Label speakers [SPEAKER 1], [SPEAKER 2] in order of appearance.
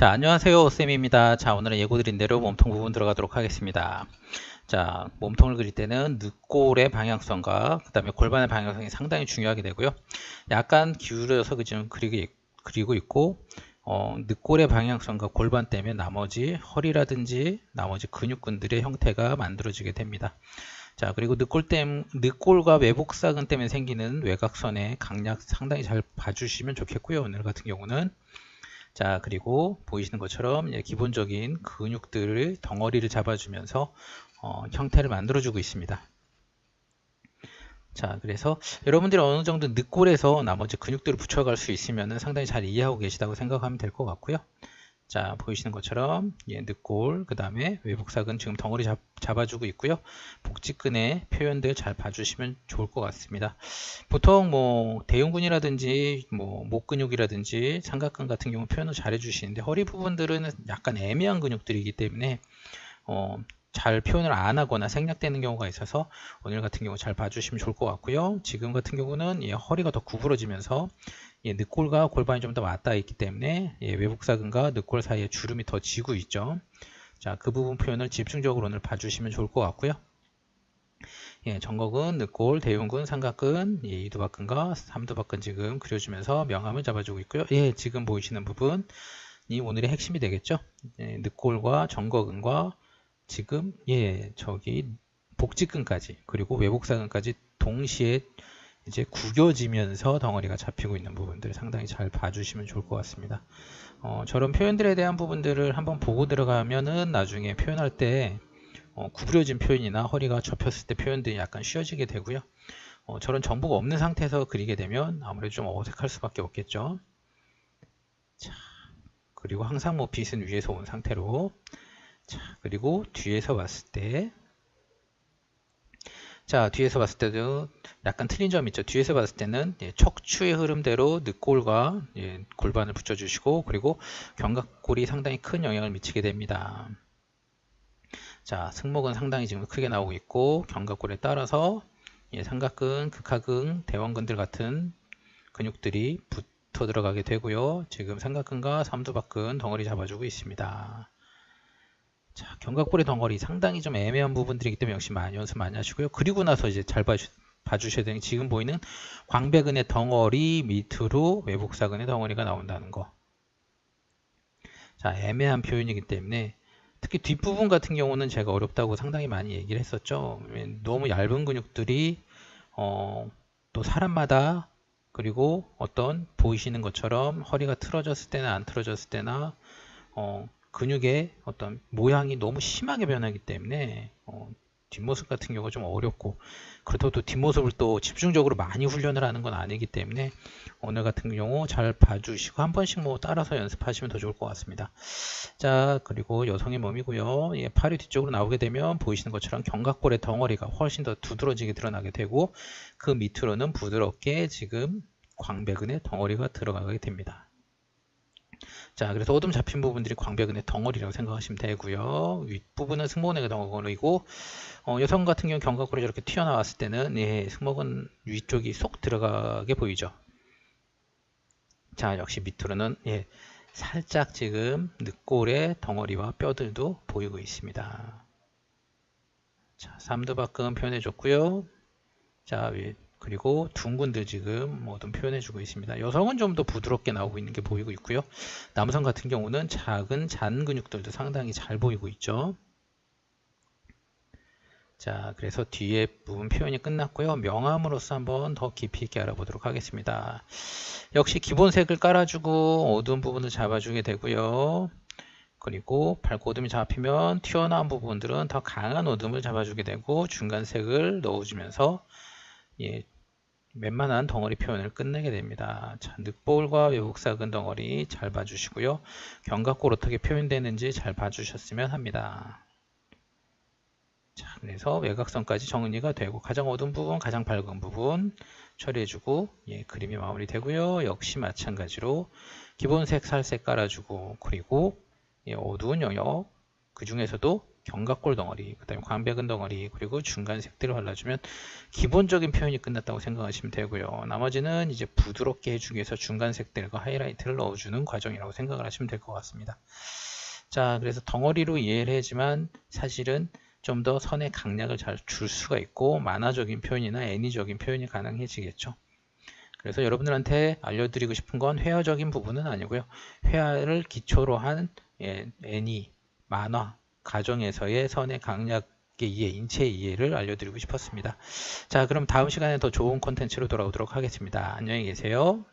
[SPEAKER 1] 자, 안녕하세요. 쌤입니다. 자, 오늘은 예고 드린 대로 몸통 부분 들어가도록 하겠습니다. 자, 몸통을 그릴 때는 늑골의 방향성과 그 다음에 골반의 방향성이 상당히 중요하게 되고요. 약간 기울여서 그리고 있고 어, 늑골의 방향성과 골반 때문에 나머지 허리라든지 나머지 근육근들의 형태가 만들어지게 됩니다. 자 그리고 늑골 땜, 늑골과 외복사근 때문에 생기는 외곽선의 강약 상당히 잘 봐주시면 좋겠고요. 오늘 같은 경우는 자 그리고 보이시는 것처럼 기본적인 근육들을 덩어리를 잡아주면서 어, 형태를 만들어주고 있습니다. 자 그래서 여러분들이 어느 정도 늑골에서 나머지 근육들을 붙여갈 수 있으면 상당히 잘 이해하고 계시다고 생각하면 될 것 같고요. 자 보이시는 것처럼 예, 늑골 그 다음에 외복사근 지금 덩어리 잡, 잡아주고 있고요 복직근의 표현들 잘 봐주시면 좋을 것 같습니다 보통 뭐 대흉근이라든지 뭐 목근육이라든지 삼각근 같은 경우 표현을 잘 해주시는데 허리 부분들은 약간 애매한 근육들이기 때문에 어, 잘 표현을 안 하거나 생략되는 경우가 있어서 오늘 같은 경우 잘 봐주시면 좋을 것 같고요. 지금 같은 경우는 예, 허리가 더 구부러지면서 예, 늑골과 골반이 좀 더 맞닿아 있기 때문에 예, 외복사근과 늑골 사이에 주름이 더 지고 있죠. 자, 그 부분 표현을 집중적으로 오늘 봐주시면 좋을 것 같고요. 예, 정거근, 늑골, 대흉근, 삼각근, 예, 이두박근과 삼두박근 지금 그려주면서 명암을 잡아주고 있고요. 예, 지금 보이시는 부분이 오늘의 핵심이 되겠죠. 예, 늑골과 정거근과 지금 예 저기 복직근까지 그리고 외복사근까지 동시에 이제 구겨지면서 덩어리가 잡히고 있는 부분들 상당히 잘 봐주시면 좋을 것 같습니다. 어, 저런 표현들에 대한 부분들을 한번 보고 들어가면은 나중에 표현할 때 어, 구부려진 표현이나 허리가 접혔을 때 표현들이 약간 쉬워지게 되고요. 어, 저런 정보가 없는 상태에서 그리게 되면 아무래도 좀 어색할 수밖에 없겠죠. 자, 그리고 항상 뭐 빛은 위에서 온 상태로 자, 그리고 뒤에서 봤을 때 자, 뒤에서 봤을 때도 약간 틀린 점 있죠. 뒤에서 봤을 때는 예, 척추의 흐름대로 늑골과 예, 골반을 붙여주시고 그리고 견갑골이 상당히 큰 영향을 미치게 됩니다. 자, 승모근 상당히 지금 크게 나오고 있고 견갑골에 따라서 예, 삼각근, 극하근, 대원근들 같은 근육들이 붙어 들어가게 되고요. 지금 삼각근과 삼두박근 덩어리 잡아주고 있습니다. 자, 견갑골의 덩어리 상당히 좀 애매한 부분들이기 때문에 역시 많이 연습 많이 하시고요. 그리고 나서 이제 잘 봐주, 봐주셔야 되는 게 지금 보이는 광배근의 덩어리 밑으로 외복사근의 덩어리가 나온다는 거. 자, 애매한 표현이기 때문에 특히 뒷부분 같은 경우는 제가 어렵다고 상당히 많이 얘기를 했었죠. 너무 얇은 근육들이 어, 또 사람마다 그리고 어떤 보이시는 것처럼 허리가 틀어졌을 때나 안 틀어졌을 때나 어, 근육의 어떤 모양이 너무 심하게 변하기 때문에 어, 뒷모습 같은 경우가 좀 어렵고 그렇다고 또 뒷모습을 또 집중적으로 많이 훈련을 하는 건 아니기 때문에 오늘 같은 경우 잘 봐주시고 한 번씩 뭐 따라서 연습하시면 더 좋을 것 같습니다. 자 그리고 여성의 몸이고요. 예, 팔이 뒤쪽으로 나오게 되면 보이시는 것처럼 견갑골의 덩어리가 훨씬 더 두드러지게 드러나게 되고 그 밑으로는 부드럽게 지금 광배근의 덩어리가 들어가게 됩니다. 자, 그래서 어둠 잡힌 부분들이 광배근의 덩어리라고 생각하시면 되고요. 윗부분은 승모근의 덩어리고 어, 여성 같은 경우 견갑골이 저렇게 튀어나왔을 때는 예, 승모근 위쪽이 쏙 들어가게 보이죠. 자, 역시 밑으로는 예, 살짝 지금 늑골의 덩어리와 뼈들도 보이고 있습니다. 자, 삼두박근 표현해 줬고요. 자, 그리고 둥근들 지금 뭐든 표현해주고 있습니다. 여성은 좀 더 부드럽게 나오고 있는 게 보이고 있고요. 남성 같은 경우는 작은 잔 근육들도 상당히 잘 보이고 있죠. 자, 그래서 뒤에 부분 표현이 끝났고요. 명암으로서 한번 더 깊이 있게 알아보도록 하겠습니다. 역시 기본색을 깔아주고 어두운 부분을 잡아주게 되고요. 그리고 발고듬이 잡히면 튀어나온 부분들은 더 강한 어둠을 잡아주게 되고 중간색을 넣어주면서 예, 웬만한 덩어리 표현을 끝내게 됩니다. 자, 늑볼과 외복사근 덩어리 잘 봐주시고요. 견갑골 어떻게 표현되는지 잘 봐주셨으면 합니다. 자, 그래서 외곽선까지 정리가 되고 가장 어두운 부분, 가장 밝은 부분 처리해주고 예, 그림이 마무리되고요. 역시 마찬가지로 기본색 살색 깔아주고 그리고 예, 어두운 영역 그 중에서도 견갑골 덩어리, 그 다음에 광배근 덩어리, 그리고 중간 색들을 발라주면 기본적인 표현이 끝났다고 생각하시면 되고요. 나머지는 이제 부드럽게 해주기 위해서 중간 색들과 하이라이트를 넣어주는 과정이라고 생각을 하시면 될 것 같습니다. 자, 그래서 덩어리로 이해를 하지만 사실은 좀 더 선의 강약을 잘 줄 수가 있고 만화적인 표현이나 애니적인 표현이 가능해지겠죠. 그래서 여러분들한테 알려드리고 싶은 건 회화적인 부분은 아니고요. 회화를 기초로 한 예, 애니, 만화, 가정에서의 선의 강약의 이해, 인체 이해를 알려드리고 싶었습니다. 자, 그럼 다음 시간에 더 좋은 콘텐츠로 돌아오도록 하겠습니다. 안녕히 계세요.